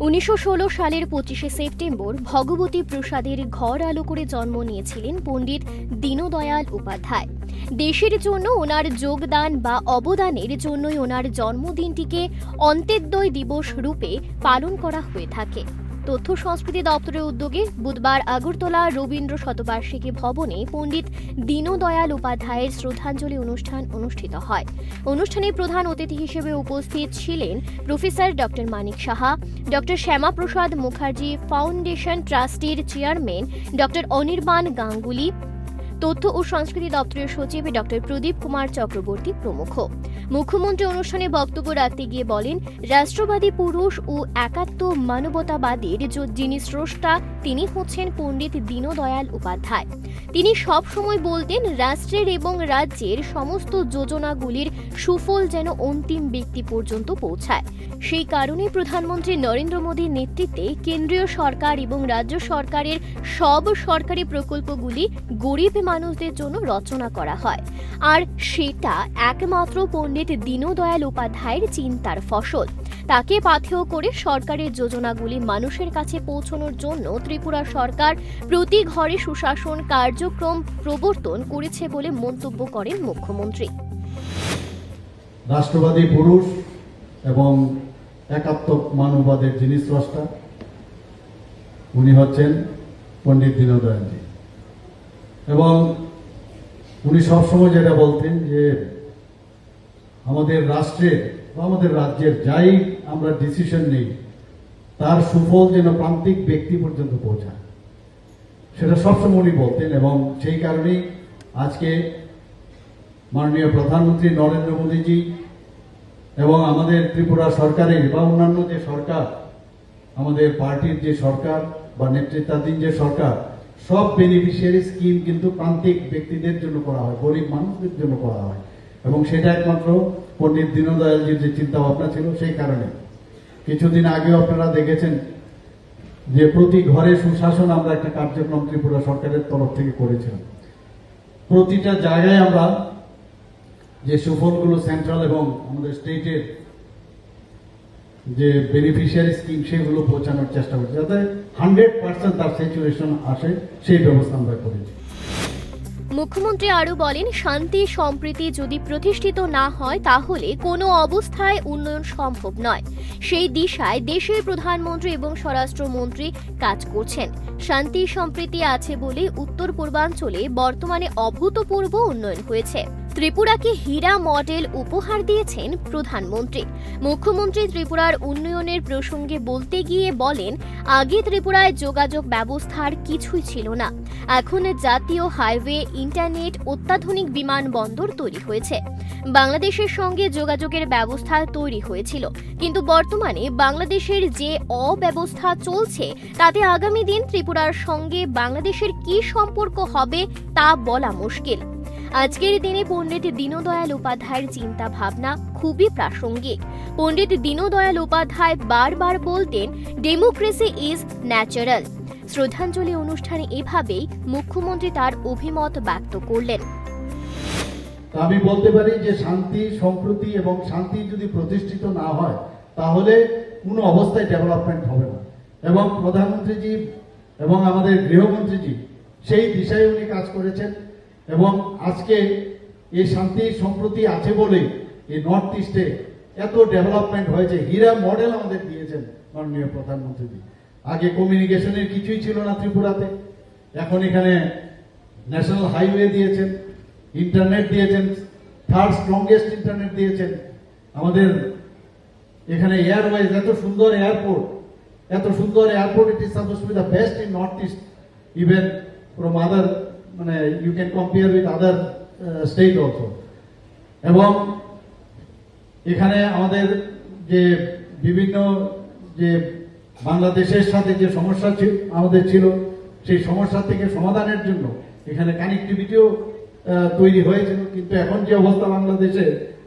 উনিশশো ষোলো সালের পঁচিশে সেপ্টেম্বর ভগবতী প্রসাদের ঘর আলো করে জন্ম নিয়েছিলেন পণ্ডিত দীনদয়াল উপাধ্যায়। দেশের জন্য ওনার যোগদান বা অবদানের জন্যই ওনার জন্মদিনটিকে অন্ত্যোদয় দিবস রূপে পালন করা হয়ে থাকে। তথ্য সংস্কৃতি দপ্তরের উদ্যোগে বুধবার আগরতলা রবীন্দ্র শতবার্ষিকী ভবনে পণ্ডিত দীনদয়াল উপাধ্যায়ের শ্রদ্ধাঞ্জলি অনুষ্ঠান অনুষ্ঠিত হয়। অনুষ্ঠানে প্রধান অতিথি হিসেবে উপস্থিত ছিলেন professor doctor Manik Saha, doctor Syama Prasad Mukherjee, foundation ট্রাস্টির chairman doctor Anirban Ganguly, তথ্য ও সংস্কৃতি দপ্তরের সচিব ডক্টর প্রদীপ কুমার চক্রবর্তী প্রমুখ। মুখ্যমন্ত্রী অনুষ্ঠানে বক্তব্য রাখতে গিয়ে বলেন, রাষ্ট্রবাদী পুরুষ ও একাত্ম মানবতাবাদীর যিনি স্রষ্টা, তিনি হচ্ছেন পণ্ডিত দীনদয়াল উপাধ্যায়। তিনি সব সময় বলতেন, রাষ্ট্রের এবং রাজ্যের সমস্ত যোজনাগুলির সুফল যেন অন্তিম ব্যক্তি পর্যন্ত পৌঁছায়। সেই কারণে প্রধানমন্ত্রী নরেন্দ্র মোদীর নেতৃত্বে কেন্দ্রীয় সরকার এবং রাজ্য সরকারের সব সরকারি প্রকল্পগুলি গরিব মানুষদের জন্য রচনা করা হয়। আর সেটা একমাত্র পণ্ডিত দীনদয়াল উপাধ্যায়ের চিন্তার ফসল। তাকে পাথেয় করে সরকারের যোজনাগুলি মানুষের কাছে পৌঁছানোর জন্য ত্রিপুরা সরকার প্রতি ঘরে সুশাসন কার্যক্রম প্রবর্তন করেছে বলে মন্তব্য করেন মুখ্যমন্ত্রী। রাষ্ট্রবাদী পুরুষ এবং একাত্ম মানববাদের যিনি স্রষ্টা, উনি হচ্ছেন পণ্ডিত দীনদয়ালজি। এবং উনি সবসময় যেটা বলতেন যে আমাদের রাষ্ট্রের বা আমাদের রাজ্যের যাই আমরা ডিসিশন নেই, তার সুফল যেন প্রান্তিক ব্যক্তি পর্যন্ত পৌঁছায়। সেটা সবসময় উনি বলতেন এবং সেই কারণেই আজকে মাননীয় প্রধানমন্ত্রী নরেন্দ্র মোদীজি এবং আমাদের ত্রিপুরা সরকারের বা অন্যান্য যে সরকার, আমাদের পার্টির যে সরকার বা নেতৃত্বাধীন যে সরকার, সব বেনিফিশিয়ারি স্কিম কিন্তু প্রান্তিক ব্যক্তিদের জন্য করা হয়, গরিব মানুষদের জন্য করা হয়। এবং সেটা একমাত্র পণ্ডিত দীনদয়ালজির যে চিন্তা ভাবনা ছিল সেই কারণে। কিছুদিন আগেও আপনারা দেখেছেন যে প্রতি ঘরে সুশাসন আমরা একটা কার্যক্রম ত্রিপুরা সরকারের তরফ থেকে করেছিলাম। প্রতিটা জায়গায় আমরা যে সুফলগুলো সেন্ট্রাল এবং আমাদের স্টেটের যে বেনিফিশিয়ারি স্কিম সেগুলো পৌঁছানোর চেষ্টা করছি, যাতে হান্ড্রেড পার্সেন্ট তার সিচুয়েশন আসে, সেই ব্যবস্থা আমরা করেছি। মুখ্যমন্ত্রী আরও বলেন, শান্তি সম্প্রীতি যদি প্রতিষ্ঠিত না হয়, তাহলে কোনো অবস্থায় উন্নয়ন সম্ভব নয়। সেই দিশায় দেশের প্রধানমন্ত্রী এবং স্বরাষ্ট্রমন্ত্রী কাজ করছেন। শান্তি সম্প্রীতি আছে বলে উত্তর পূর্বাঞ্চলে বর্তমানে অভূতপূর্ব উন্নয়ন হয়েছে। ত্রিপুরাকে হীরা মডেল উপহার দিয়েছেন প্রধানমন্ত্রী। মুখ্যমন্ত্রী ত্রিপুরার উন্নয়নের প্রসঙ্গে বলতে গিয়ে বলেন, আগে ত্রিপুরায় যোগাযোগ ব্যবস্থার কিছুই ছিল না। এখন জাতীয় হাইওয়ে, ইন্টারনেট, অত্যাধুনিক বিমানবন্দর তৈরি হয়েছে। বাংলাদেশের সঙ্গে যোগাযোগের ব্যবস্থা তৈরি হয়েছিল। কিন্তু বর্তমানে বাংলাদেশের যে অব্যবস্থা চলছে, তাতে আগামী দিন ত্রিপুরার সঙ্গে বাংলাদেশের কি সম্পর্ক হবে তা বলা মুশকিল। আজকের দিনে পণ্ডিত দীনদয়াল উপাধ্যায়ের চিন্তা ভাবনা খুবই প্রাসঙ্গিক। পণ্ডিত দীনদয়াল উপাধ্যায় বারবার বলতেন ডেমোক্রেসি ইজ ন্যাচারাল শ্রদ্ধাঞ্জলি অনুষ্ঠানে এভাবেই মুখ্যমন্ত্রী তার অভিমত ব্যক্ত করলেন। আমি বলতে পারি যে শান্তি, সম্প্রতি এবং শান্তি যদি প্রতিষ্ঠিত না হয়, তাহলে কোনো অবস্থায় ডেভেলপমেন্ট হবে না। এবং প্রধানমন্ত্রীজি এবং আমাদের গৃহমন্ত্রীজি সেই দিশায় উনি কাজ করেছেন। এবং আজকে এই শান্তি সম্প্রতি আছে বলেই এই নর্থ ইস্টে এত ডেভেলপমেন্ট হয়েছে। হীরা মডেল আমাদের দিয়েছেন মাননীয় প্রধানমন্ত্রী আগে কমিউনিকেশনের কিছুই ছিল না ত্রিপুরাতে। এখন এখানে ন্যাশনাল হাইওয়ে দিয়েছেন ইন্টারনেট দিয়েছেন থার্ড স্ট্রংগেস্ট ইন্টারনেট দিয়েছেন। আমাদের এখানে এয়ারওয়েজ এত সুন্দর এয়ারপোর্ট এত সুন্দর airport it is suppose to be the best in north east even from other মানে you can compare with other state also এবং এখানে আমাদের যে বিভিন্ন যে বাংলাদেশের সাথে যে সমস্যা ছিল আমাদের ছিল, সেই সমস্যা থেকে সমাধানের জন্য এখানে কানেক্টিভিটিও তৈরি হয়েছিল। কিন্তু এখন যে অবস্থা বাংলাদেশে,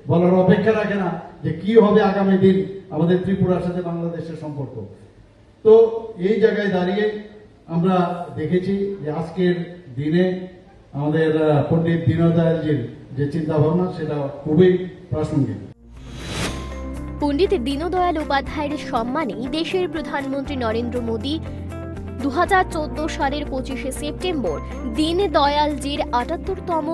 বলার অপেক্ষা রাখে না যে কি হবে আগামী দিন আমাদের ত্রিপুরার সাথে বাংলাদেশের সম্পর্ক। তো এই জায়গায় দাঁড়িয়ে আমরা দেখেছি যে আজকের দিনে আমাদের পণ্ডিত দীনদয়ালজির যে চিন্তা ভাবনা সেটা খুবই প্রাসঙ্গিক। পণ্ডিত দীনদয়াল উপাধ্যায়ের সম্মানে দেশের প্রধানমন্ত্রী নরেন্দ্র মোদী দু হাজার চোদ্দ সালের পঁচিশে সেপ্টেম্বর দীনদয়ালজির আটাত্তরতম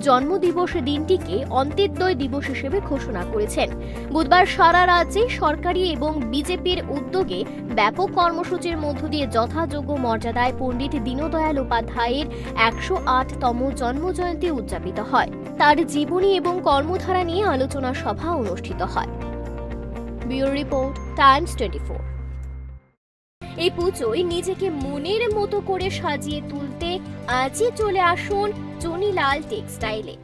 জন্মদিবস দিনটিকে অন্ত্যোদয় দিবস হিসেবে ঘোষণা করেছেন। বুধবার সারা রাজ্যে সরকারি এবং বিজেপির উদ্যোগে ব্যাপক কর্মসূচির মধ্য দিয়ে যথাযোগ্য মর্যাদায় পণ্ডিত দীনদয়াল উপাধ্যায়ের একশো আটতম জন্মজয়ন্তী উদযাপিত হয়। তার জীবনী এবং কর্মধারা নিয়ে আলোচনা সভা অনুষ্ঠিত হয়। ব্যুরো রিপোর্ট, টাইমস টোয়েন্টি এই পুজোয় নিজেকে মনের মতো করে সাজিয়ে তুলতে আজই চলে আসুন চনিলাল টেক্সটাইলে